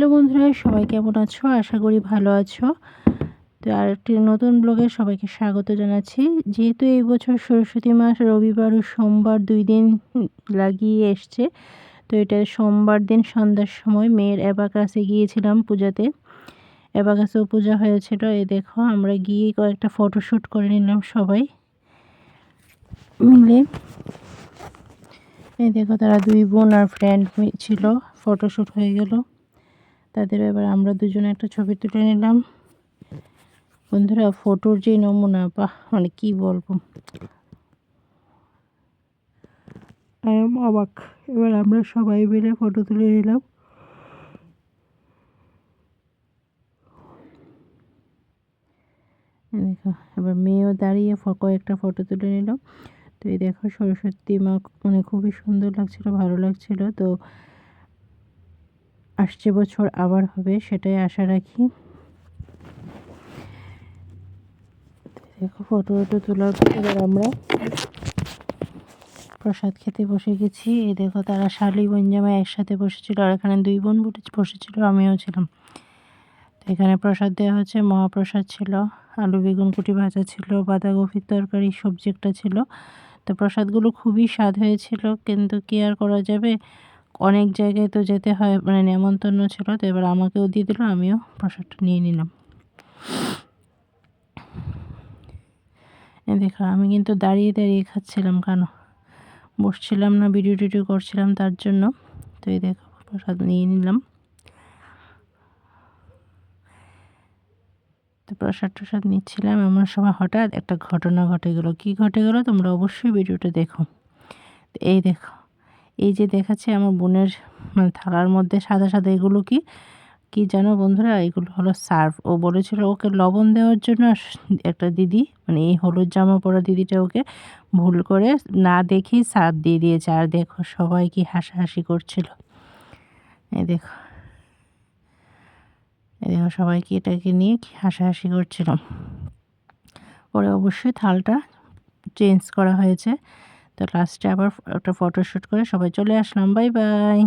Hello বন্ধুরা, সবাই কেমন আছো? আশা করি ভালো আছো। তো আর একটি নতুন ব্লগে সবাইকে স্বাগত জানাচ্ছি। যেহেতু এই বছর সরস্বতী মাস, রবিবার ও সোমবার দুই দিন লাগিয়ে এসছে, তো এটা সোমবার দিন সন্ধ্যার সময় মেয়ের অ্যাবাকাসে গিয়েছিলাম পূজাতে। অ্যাবাকাসেও পূজা হয়েছিল। এই দেখো, আমরা গিয়ে কয়েকটা ফটোশ্যুট করে নিলাম সবাই মিলে। এই দেখো, তারা দুই বোন আর ফ্রেন্ড ছিল ফটোশ্যুট হয়ে গেল। তাদের এবার আমরা দুজনে একটা ছবি তুলে নিলাম। বন্ধুরা ফটোর যে নমুনা বা মানে কি বলব? অবাক। এবার আমরা সবাই মিলে ফটো তুলে নিলাম। দেখো এবার মেয়েও দাঁড়িয়ে কয়েকটা ফটো তুলে নিল। তো এই দেখো সরস্বতী মা মানে খুবই সুন্দর লাগছিল ভালো লাগছিল। তো আসছে বছর আবার হবে, সেটাই আশা রাখি। দেখো ফটো ফটো তোলার এবার আমরা প্রসাদ খেতে বসে গেছি। এই দেখো, তারা শালি বোন জামাই একসাথে বসেছিল, আর এখানে দুই বোন বসেছিল, আমিও ছিলাম। তো এখানে প্রসাদ দেওয়া হচ্ছে, মহাপ্রসাদ ছিল, আলু, বেগুন, কুটি ভাজা ছিল, বাঁধাকপির তরকারি, সবজি একটা ছিল। তো প্রসাদগুলো খুবই স্বাদ হয়েছিল, কিন্তু কি আর করা যাবে? অনেক জায়গায় তো যেতে হয় মানে নেমন্তন্ন ছিল, তো এবার আমাকেও দিয়ে দিল, আমিও প্রসাদটা নিয়ে নিলাম। দেখো, আমি কিন্তু দাঁড়িয়ে দাঁড়িয়ে খাচ্ছিলাম কেন? বসছিলাম না, ভিডিও টিডিও করছিলাম তার জন্য। তো এই দেখো, প্রসাদ নিয়ে নিলাম। তো প্রসাদ টসাদ নিচ্ছিলাম, এমন সময় হঠাৎ একটা ঘটনা ঘটে গেলো। কী ঘটে গেলো? তোমরা অবশ্যই ভিডিওটা দেখো। এই দেখো এই যে দেখাচ্ছে আমার বোনের মানে থালার মধ্যে সাদা সাদা এগুলো কি? কি জানো বন্ধুরা, এগুলো হলো সার্ফ। ও বলেছিল ওকে লবণ দেওয়ার জন্য একটা দিদি মানে এই হলুদ জামা পরা দিদিটা ওকে ভুল করে না দেখেই সার্ফ দিয়ে দিয়েছে। আর দেখো সবাই কি হাসাহাসি করছিল। এই দেখো। এই দেখো সবাই কি এটাকে নিয়ে কি হাসাহাসি করছিল। পরে অবশ্যই থালটা চেঞ্জ করা হয়েছে। তো লাস্টে আবার একটা ফটোশ্যুট করে সবাই চলে আসলাম। Bye bye